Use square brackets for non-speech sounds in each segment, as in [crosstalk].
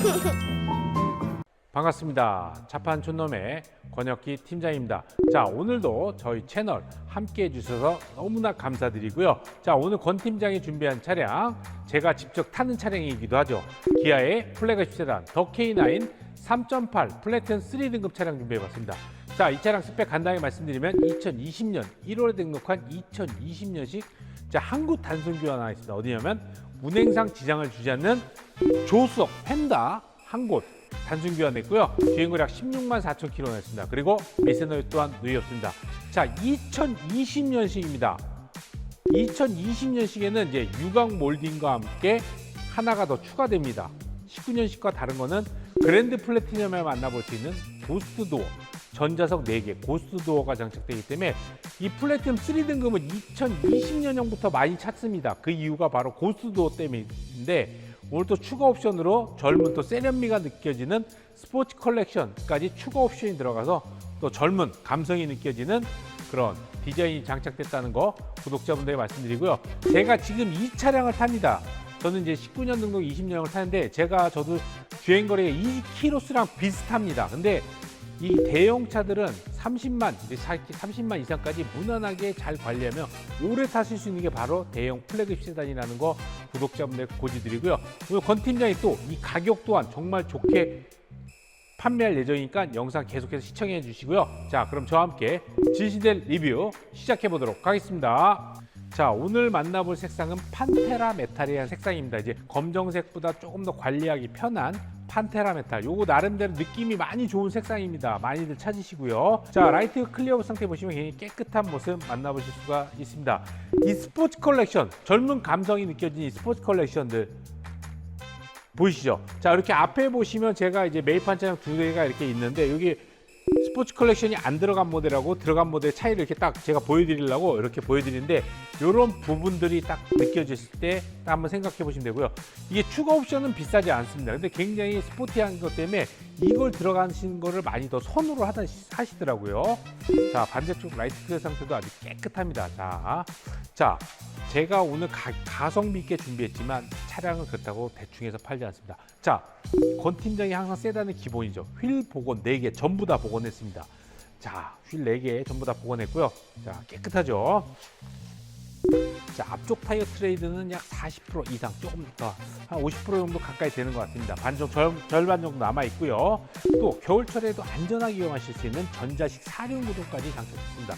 [laughs] 반갑습니다. 자판 촌놈의 권혁기 팀장입니다. 자, 오늘도 저희 채널 함께 해주셔서 너무나 감사드리고요. 자, 오늘 권 팀장이 준비한 차량, 제가 직접 타는 차량이기도 하죠. 기아의 플래그십 세단 더 K9 3.8 플래티넘 3등급 차량 준비해봤습니다. 자, 이 차량 스펙 간단하게 말씀드리면 2020년 1월에 등록한 2020년식 자, 한국 단순 교환 하나 있습니다. 어디냐면 운행상 지장을 주지 않는 조수석 펜다 한 곳 단순 교환했고요. 주행거리 약 16만 4천 킬로 냈습니다. 그리고 미세노유 또한 누이 없습니다. 자, 2020년식입니다. 2020년식에는 이제 유광 몰딩과 함께 하나가 더 추가됩니다. 19년식과 다른 거는 그랜드 플래티넘에 만나볼 수 있는 고스트 도어, 전자석 4개, 고스트 도어가 장착되기 때문에 이 플래티넘 3등급은 2020년형부터 많이 찾습니다. 그 이유가 바로 고스트 도어 때문인데 오늘 또 추가 옵션으로 젊은 또 세련미가 느껴지는 스포츠 컬렉션까지 추가 옵션이 들어가서 또 젊은 감성이 느껴지는 그런 디자인이 장착됐다는 거 구독자분들에게 말씀드리고요. 제가 지금 이 차량을 탑니다. 저는 이제 19년 등록 20년을 타는데 제가 저도 주행 거리가 2km랑 비슷합니다. 근데 이 대형차들은 30만, 이제 30만 이상까지 무난하게 잘 관리하면 오래 타실 수 있는 게 바로 대형 플래그십 세단이라는 거 구독자분들 고지드리고요. 오늘 권 팀장이 또 이 가격 또한 정말 좋게 판매할 예정이니까 영상 계속해서 시청해 주시고요. 자, 그럼 저와 함께 진실된 리뷰 시작해 보도록 하겠습니다. 자, 오늘 만나볼 색상은 판테라 메탈이라는 색상입니다. 이제 검정색보다 조금 더 관리하기 편한 판테라 메탈. 요거 나름대로 느낌이 많이 좋은 색상입니다. 많이들 찾으시고요. 자, 라이트 클리어 상태 보시면 굉장히 깨끗한 모습 만나보실 수가 있습니다. 이 스포츠 컬렉션, 젊은 감성이 느껴지는 이 스포츠 컬렉션들 보이시죠? 자 이렇게 앞에 보시면 제가 이제 메이판 차량 두 개가 이렇게 있는데 여기 스포츠 컬렉션이 안 들어간 모델하고 들어간 모델의 차이를 이렇게 딱 제가 보여드리려고 이렇게 보여드리는데 이런 부분들이 딱 느껴졌을 때딱 한번 생각해 보시면 되고요. 이게 추가 옵션은 비싸지 않습니다. 근데 굉장히 스포티한 것 때문에 이걸 들어가신 거를 많이 더 하다, 하시더라고요. 자 반대쪽 라이트 클리어 상태도 아주 깨끗합니다. 자, 자 제가 오늘 가, 가성비 있게 준비했지만 차량은 그렇다고 대충해서 팔지 않습니다. 자, 권 팀장이 항상 세단의 기본이죠. 휠 복원 4개 전부 다 복원했습니다. 자, 휠 4개 전부 다 복원했고요. 자, 깨끗하죠. 자, 앞쪽 타이어 트레이드는 약 40% 이상 조금 더 한 50% 정도 가까이 되는 것 같습니다. 반정 절, 절반 정도 남아 있고요. 또 겨울철에도 안전하게 이용하실 수 있는 전자식 사륜 구동까지 장착했습니다.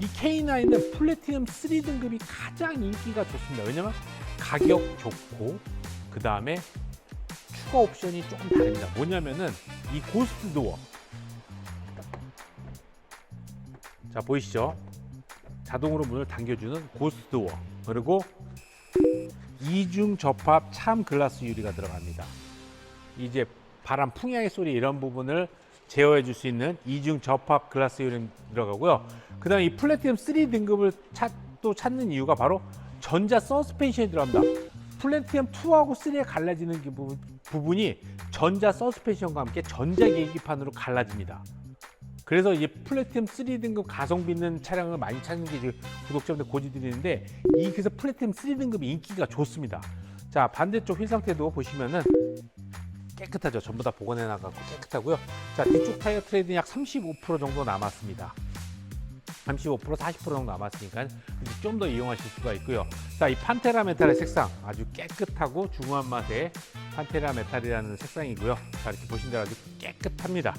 이 K9은 플래티넘 3등급이 가장 인기가 좋습니다. 왜냐면 가격 좋고 그 다음에 추가 옵션이 조금 다릅니다. 뭐냐면은 이 고스트 도어 자 보이시죠? 자동으로 문을 당겨주는 고스트 도어 그리고 이중 접합 참 글라스 유리가 들어갑니다. 이제 바람 풍향의 소리 이런 부분을 제어해 줄 수 있는 이중 접합 글라스 유리 들어가고요. 그 다음에 이 플래티넘 3 등급을 찾, 또 찾는 이유가 바로 전자 서스펜션이 들어갑니다. 플래티넘 2하고 3에 갈라지는 그 부분, 부분이 전자 서스펜션과 함께 전자 계기판으로 갈라집니다. 그래서 이제 플래티넘 3 등급 가성비 있는 차량을 많이 찾는 게 지금 구독자분들 고지드리는데 이 그래서 플래티넘 3 등급이 인기가 좋습니다. 자 반대쪽 휠 상태도 보시면은 깨끗하죠. 전부 다 복원해 나가고 깨끗하고요. 자 뒤쪽 타이어 트레이드는 약 35% 정도 남았습니다. 35% 40% 정도 남았으니까 좀 더 이용하실 수가 있고요. 자, 이 판테라 메탈의 색상 아주 깨끗하고 중후한 맛의 판테라 메탈이라는 색상이고요. 자, 이렇게 보신 대로 아주 깨끗합니다.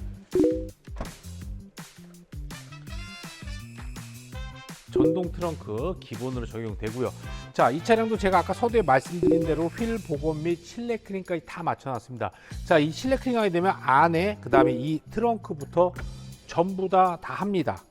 전동 트렁크 기본으로 적용되고요. 자, 이 차량도 제가 아까 서두에 말씀드린 대로 휠 복원 및 실내 클린까지 다 맞춰놨습니다. 자, 이 실내 클린하게 되면 안에 그 다음에 이 트렁크부터 전부 다 다 합니다.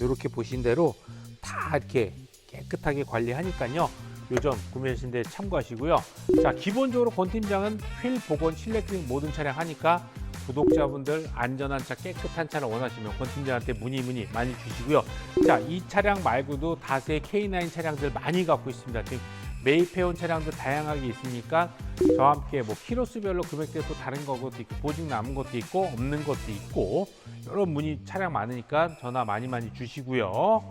이렇게 보신 대로 다 이렇게 깨끗하게 관리하니까요. 요점 구매하신 데 참고하시고요. 자, 기본적으로 권 팀장은 휠 복원 실내 클린 모든 차량 하니까 구독자분들 안전한 차, 깨끗한 차를 원하시면 권 팀장한테 문의 문의 많이 주시고요. 자, 이 차량 말고도 다세 K9 차량들 많이 갖고 있습니다. 지금 매입해온 차량도 다양하게 있으니까 저와 함께 뭐 키로수별로 금액대 또 다른 것도 있고 보증 남은 것도 있고 없는 것도 있고 여러 문의 차량 많으니까 전화 많이 많이 주시고요.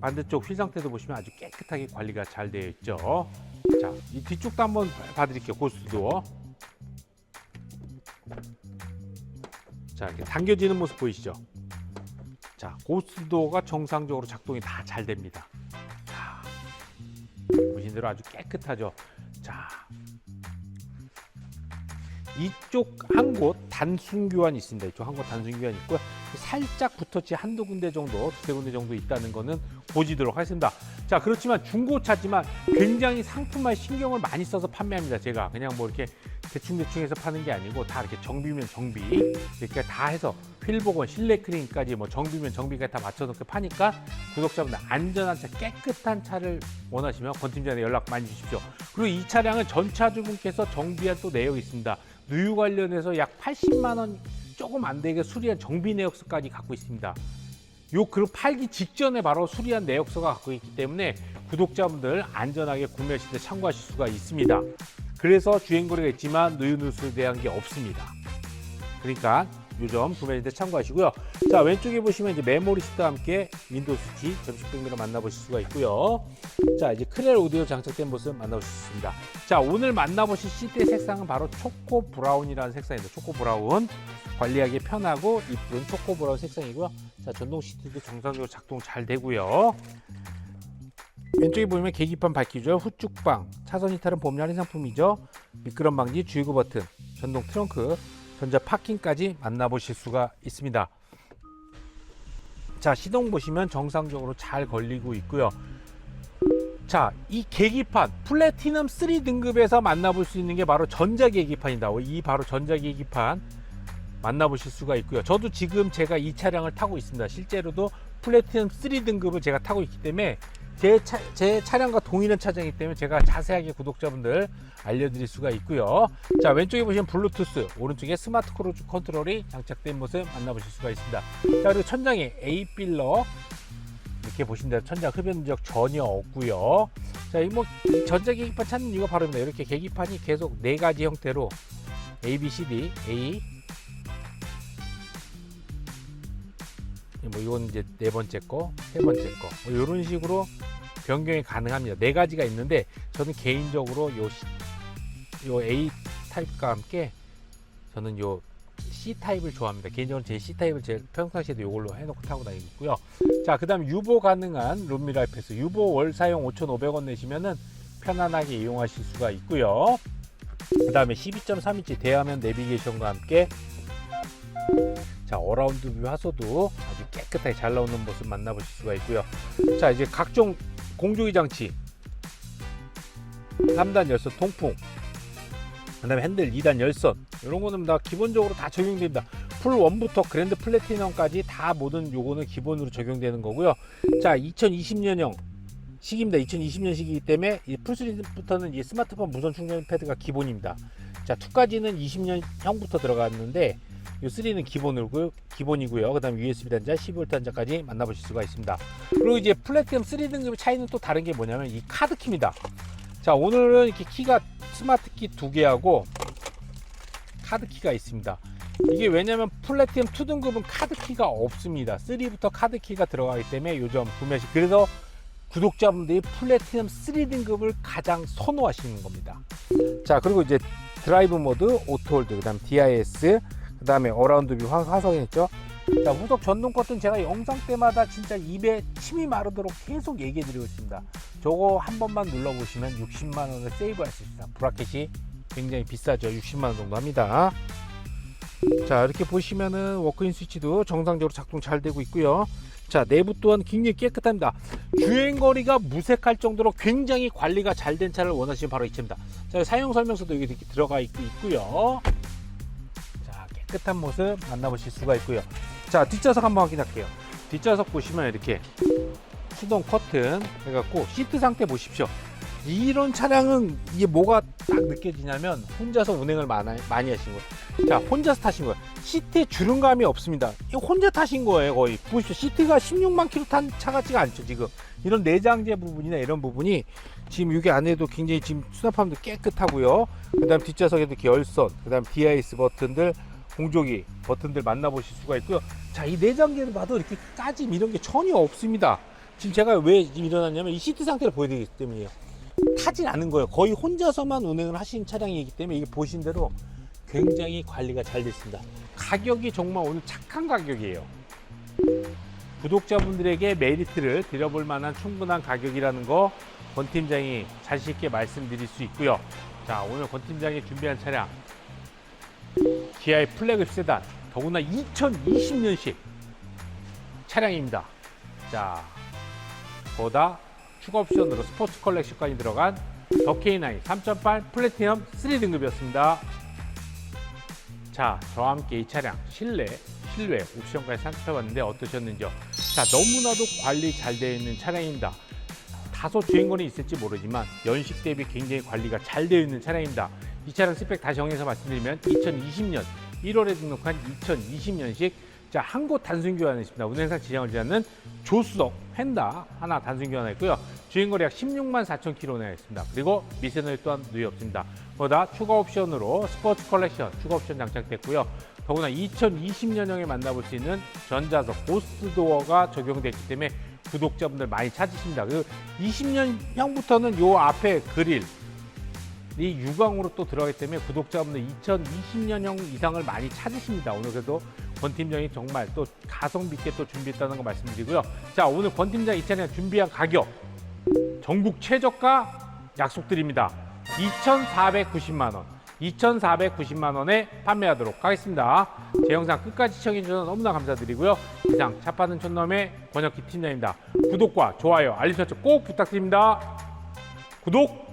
반대쪽 휠 상태도 보시면 아주 깨끗하게 관리가 잘 되어 있죠. 자, 이 뒤쪽도 한번 봐드릴게요. 고스트도어. 자, 이렇게 당겨지는 모습 보이시죠? 자, 고스트도어가 정상적으로 작동이 다 잘 됩니다. 자, 보신 대로 아주 깨끗하죠. 자, 이쪽 한 곳 단순 교환이 있습니다. 이쪽 한곳 단순 교환이 있고요. 살짝 붙었지 한두 군데 정도, 두세 군데 정도 있다는 거는 보지도록 하겠습니다. 자, 그렇지만 중고차지만 굉장히 상품화에 신경을 많이 써서 판매합니다. 제가 그냥 뭐 이렇게 대충대충 해서 파는 게 아니고 다 이렇게 정비면 정비 이렇게 다 해서 휠복원, 실내 크린까지 뭐 정비면 정비까지 다 맞춰놓고 파니까 구독자분들 안전한 차, 깨끗한 차를 원하시면 권 팀장에 연락 많이 주십시오. 그리고 이 차량은 전차주분께서 정비한 또 내역이 있습니다. 누유 관련해서 약 80만 원 조금 안 되게 수리한 정비 내역서까지 갖고 있습니다. 요 그룹 팔기 직전에 바로 수리한 내역서가 갖고 있기 때문에 구독자분들 안전하게 구매하실 때 참고하실 수가 있습니다. 그래서 주행거리가 있지만 누유 누수에 대한 게 없습니다. 그러니까 요점 때 참고하시고요. 자 왼쪽에 보시면 이제 메모리 시트와 함께 윈도우 스위치 점식 백미러 만나보실 수가 있고요. 자 이제 크렐 오디오 장착된 모습 만나보실 수 있습니다. 자 오늘 만나보실 시트의 색상은 바로 초코 브라운이라는 색상입니다. 초코 브라운 관리하기 편하고 이쁜 초코 브라운 색상이고요. 자 전동 시트도 정상적으로 작동 잘 되고요. 왼쪽에 보면 계기판 밝히죠. 후축방, 차선 이탈은 할인 상품이죠. 미끄럼 방지, 주유구 버튼, 전동 트렁크, 전자 파킹까지 만나보실 수가 있습니다. 자 시동 보시면 정상적으로 잘 걸리고 있고요. 자, 이 계기판 플래티넘 3 등급에서 만나볼 수 있는 게 바로 전자 계기판이다. 이 바로 전자 계기판 만나보실 수가 있고요. 저도 지금 제가 이 차량을 타고 있습니다. 실제로도 플래티넘 3 등급을 제가 타고 있기 때문에 제, 차, 제 차량과 동일한 차량이기 때문에 제가 자세하게 구독자분들 알려드릴 수가 있고요. 자 왼쪽에 보시면 블루투스, 오른쪽에 스마트 크루즈 컨트롤이 장착된 모습 만나보실 수가 있습니다. 자 그리고 천장에 A 필러 이렇게 보신 대로 천장 흡연 누적 전혀 없고요. 자, 이뭐 전자 계기판 찾는 이유가 바로입니다. 이렇게 계기판이 계속 네 가지 형태로 A, B, C, D, A 뭐 이건 이제 네 번째 거, 세 번째 거, 뭐 이런 식으로 변경이 가능합니다. 네 가지가 있는데 저는 개인적으로 요, 시- 요 A 타입과 함께 저는 요 C 타입을 좋아합니다. 개인적으로 제 C 타입을 제 평상시에도 이걸로 해놓고 타고 다니고 있고요. 자, 그다음 유보 가능한 룸미러 패스. 유보 월 사용 5,500원 내시면은 편안하게 이용하실 수가 있고요. 그다음에 12.3인치 대화면 내비게이션과 함께 자 어라운드 뷰 하소도 아주 깨끗하게 잘 나오는 모습 만나보실 수가 있고요. 자 이제 각종 공조기 장치 3단 열선 통풍 그 다음에 핸들 2단 열선 이런 거는 다 기본적으로 다 적용됩니다. 풀 1부터 그랜드 플래티넘까지 다 모든 요거는 기본으로 적용되는 거고요. 자 2020년형 시기입니다. 2020년식이기 때문에 이 풀3부터는 이 스마트폰 무선 충전 패드가 기본입니다. 자 2까지는 20년형부터 들어갔는데 이 3는 기본이고요. 기본이고요. 그 다음 USB 단자, 12V 단자까지 만나보실 수가 있습니다. 그리고 이제 플래티넘 3 등급의 차이는 또 다른 게 뭐냐면 이 카드 키입니다. 자 오늘은 이렇게 키가 스마트 키 두 개하고 카드 키가 있습니다. 이게 왜냐면 플래티넘 2 등급은 카드 키가 없습니다. 3부터 카드 키가 들어가기 때문에 요점 구매하시 그래서 구독자분들이 플래티넘 3 등급을 가장 선호하시는 겁니다. 자 그리고 이제 드라이브 모드, 오토홀드, 그 다음 DIS, 그 다음에 어라운드 뷰 화- 화성했죠. 자 후속 전동 커튼 제가 영상 때마다 진짜 입에 침이 마르도록 계속 얘기해 드리고 있습니다. 저거 한 번만 눌러 보시면 60만 원을 세이브 할 수 있습니다. 브라켓이 굉장히 비싸죠. 60만 원 정도 합니다. 자 이렇게 보시면은 워크인 스위치도 정상적으로 작동 잘 되고 있고요. 자 내부 또한 굉장히 깨끗합니다. 주행거리가 무색할 정도로 굉장히 관리가 잘 된 차를 원하시면 바로 이 차입니다. 자 사용 설명서도 여기 들어가 있, 있고요. 자 깨끗한 모습 만나보실 수가 있고요. 자 뒷좌석 한번 확인할게요. 뒷좌석 보시면 이렇게 수동 커튼 해갖고 시트 상태 보십시오. 이런 차량은 이게 뭐가 딱 느껴지냐면 혼자서 운행을 많이, 하신 거예요. 자, 혼자서 타신 거예요. 시트에 주름감이 없습니다. 이거 혼자 타신 거예요, 거의. 보십시오. 시트가 16만 킬로 탄 차 같지가 않죠, 지금. 이런 내장재 부분이나 이런 부분이 지금 여기 안에도 굉장히 지금 수납함도 깨끗하고요. 그 다음 뒷좌석에도 이렇게 열선, 그 다음 DIS 버튼들, 공조기 버튼들 만나보실 수가 있고요. 자, 이 내장재를 봐도 이렇게 까짐 이런 게 전혀 없습니다. 지금 제가 왜 지금 일어났냐면 이 시트 상태를 보여드리기 때문이에요. 타진 않은 거예요. 거의 혼자서만 운행을 하신 차량이기 때문에 이게 보신 대로 굉장히 관리가 잘 됐습니다. 가격이 정말 오늘 착한 가격이에요. 구독자분들에게 메리트를 드려볼 만한 충분한 가격이라는 거 권 팀장이 자신 있게 말씀드릴 수 있고요. 자, 오늘 권 팀장이 준비한 차량 기아의 플래그 세단 더구나 2020년식 차량입니다. 자, 보다 추가 옵션으로 스포츠 컬렉션까지 들어간 더 K9 3.8 플래티넘 3등급이었습니다. 자, 저와 함께 이 차량 실내, 실외 옵션까지 살펴봤는데 어떠셨는지요? 자, 너무나도 관리 잘 되어 있는 차량입니다. 다소 주행거리 있을지 모르지만 연식 대비 굉장히 관리가 잘 되어 있는 차량입니다. 이 차량 스펙 다시 정해서 말씀드리면 2020년 1월에 등록한 2020년식 자, 한 곳 단순 교환했습니다. 운행상 지장을 지않는 조수석 펜다 하나 단순 교환했고요. 주행거리 약 16만 4천 킬로나 했습니다. 그리고 미세노이 또한 누이 없습니다. 보다 추가 옵션으로 스포츠 컬렉션 추가 옵션 장착됐고요. 더구나 2020년형에 만나볼 수 있는 전자석 고스트 도어가 적용됐기 때문에 구독자분들 많이 찾으십니다. 그리고 20년형부터는 요 앞에 그릴 이 유광으로 또 들어가기 때문에 구독자분들 2020년형 이상을 많이 찾으십니다. 오늘 그래도 권 팀장이 정말 또 가성비 있게 또 준비했다는 거 말씀드리고요. 자, 오늘 권 팀장 이 차량 준비한 가격 전국 최저가 약속드립니다. 2,490만 원. 2,490만 원에 판매하도록 하겠습니다. 제 영상 끝까지 시청해 주셔서 너무나 감사드리고요. 이상 차파는 촌놈의 권혁기 팀장입니다. 구독과 좋아요, 알림 설정 꼭 부탁드립니다. 구독,